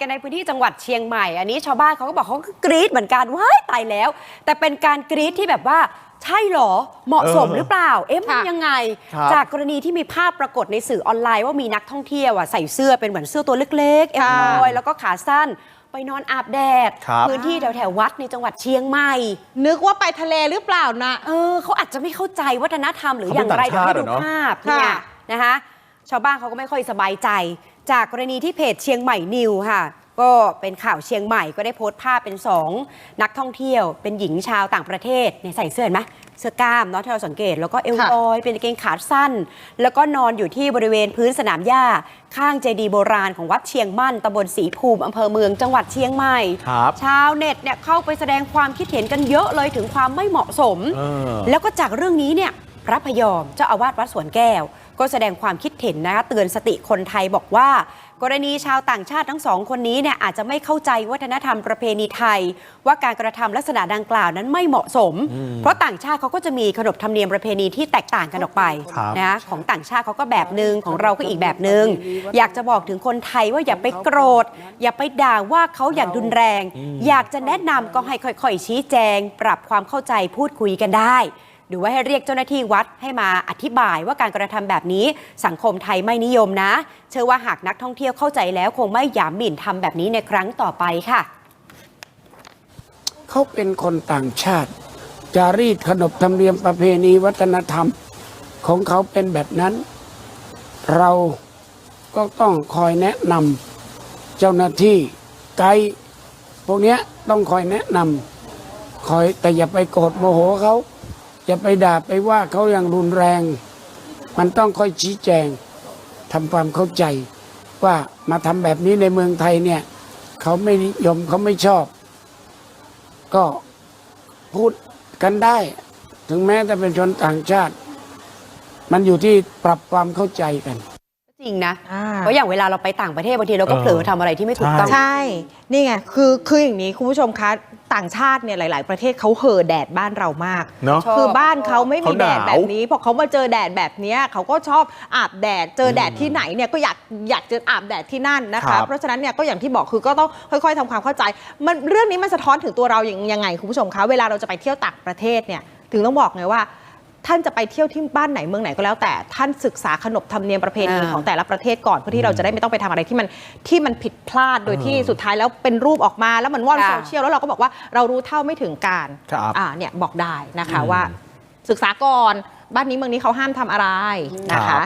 กันในพื้นที่จังหวัดเชียงใหม่ อันนี้ชาวบ้านเขาก็บอกเขาก็กรี๊ดเหมือนกันว้ายตายแล้ว แต่เป็นการกรี๊ดที่แบบว่าใช่เหรอเหมาะสมเออหรือเปล่า เอ๊ะมันค่ะยังไง ครับจากกรณีที่มีภาพปรากฏในสื่อออนไลน์ว่ามีนักท่องเที่ยวอะใส่เสื้อเป็นเหมือนเสื้อตัวเล็กๆเอ็มค่ะบอยแล้วก็ขาสั้น ไปนอนอาบแดด ครับ พื้นที่แถวๆวัดในจังหวัดเชียงใหม่ นึกว่าไปทะเลหรือเปล่านะ เออเขาอาจจะไม่เข้าใจวัฒนธรรมหรือเขาอเป็นย่างไรต่างชาติเดี๋ยวให้ดูอะเนาะภาพเนี่ยค่ะ นะคะชาวบ้านเขาก็ไม่ค่อยสบายใจ จากกรณีที่เพจเชียงใหม่นิวค่ะ ก็เป็นข่าวเชียงใหม่ก็ได้โพสต์ภาพเป็นสองนักท่องเที่ยว เป็นหญิงชาวต่างประเทศเนี่ยใส่เสื้อเห็นไหมเสื้อกล้ามเนาะที่เราสังเกตแล้วก็เอวค่ะลอย เป็นกางเกงขาสั้น แล้วก็นอนอยู่ที่บริเวณพื้นสนามหญ้า ข้างเจดีย์โบราณของวัดเชียงมั่นตำบลศรีภูมิอำเภอเมืองจังหวัดเชียงใหม่ครับชาวเน็ตเนี่ยเข้าไปแสดงความคิดเห็นกันเยอะเลยถึงความไม่เหมาะสมเออแล้วก็จากเรื่องนี้เนี่ยพระพยอมเจ้าอาวาสวัดสวนแก้ว ก็แสดงความคิดเห็นนะคะเตือนสติคนไทยบอกว่า กรณีชาวต่างชาติทั้งสองคนนี้เนี่ยอาจจะไม่เข้าใจวัฒนธรรมประเพณีไทย ว่าการกระทำลักษณะดังกล่าวนั้นไม่เหมาะสม เพราะต่างชาติเขาก็จะมีขนบธรรมเนียมประเพณีที่แตกต่างกันออกไปครับนะของต่างชาติเขาก็แบบหนึ่งของเราก็อีกแบบหนึ่งอยากจะบอกถึงคนไทยว่าอย่าไปโกรธ อย่าไปด่าว่าเขาอย่างรุนแรง อยากจะแนะนำก็ให้ค่อยๆ ชี้แจง ปรับความเข้าใจพูดคุยกันได้ห รือว่าให้เรียกเจ้าหน้าที่วัดให้มาอธิบายว่าการกระทำแบบนี้สังคมไทยไม่นิยมนะ เชื่อว่าหากนักท่องเที่ยวเข้าใจแล้วคงไม่หยามหมิ่นทำแบบนี้ในครั้งต่อไปค่ะ เขาเป็นคนต่างชาติ จารีตขนบธรรมเนียมประเพณีวัฒนธรรมของเขาเป็นแบบนั้น เราก็ต้องคอยแนะนำเจ้าหน้าที่ไกด์พวกนี้ต้องคอยแนะนำคอยแต่อย่าไปโกรธโมโหเขา อย่าไปด่าไปว่าเขาอย่างรุนแรง มันต้องค่อยชี้แจงทำความเข้าใจว่ามาทำแบบนี้ในเมืองไทยเนี่ยเขาไม่นิยมเขาไม่ชอบ ก็พูดกันได้ ถึงแม้จะเป็นชนต่างชาติ มันอยู่ที่ปรับความเข้าใจกันจริงนะอ่าเพราะอย่างเวลาเราไปต่างประเทศบางทีเราก็เออเผลอทำอะไรที่ไม่ถูกต้อง ใช่ นี่ไง คือคืออย่างนี้คุณผู้ชมคะ ต่างชาติเนี่ยหลาย ๆ ประเทศเขาเห่อแดดบ้านเรามากเนาะชอบคือบ้านเขาไม่มีเขาหแดนาวดแบบนี้พอเขามาเจอแดดแบบเนี้ยเขาก็ชอบอาบแดดเจอแดดที่ไหนเนี่ยก็อยากอยากจะอาบแดดที่นั่นนะครัคะ บ เพราะฉะนั้นเนี่ยก็อย่างที่บอกคือก็ต้องค่อย ๆทำความเข้าใจ มันเรื่องนี้มันสะท้อนถึงตัวเราอย่างยังไงคุณผู้ชมคะเวลาเราจะไปเที่ยวต่างประเทศเนี่ยถึงต้องบอกไงว่า ท่านจะไปเที่ยวที่บ้านไหนเมืองไหนก็แล้วแต่ท่านศึกษาขนบธรรมเนียมประเพณีอ่าของแต่ละประเทศก่อนเพื่อที่เราจะได้ไม่ต้องไปทำอะไรที่มันที่มันผิดพลาดโดยที่สุดท้ายแล้วเป็นรูปออกมาแล้วมันว่อนค่ะโซเชียลแล้วเราก็บอกว่าเรารู้เท่าไม่ถึงการครับอ่าเนี่ยบอกได้นะคะว่า ศึกษาก่อนบ้านนี้เมืองนี้เขาห้ามทำอะไรนะครัคะบ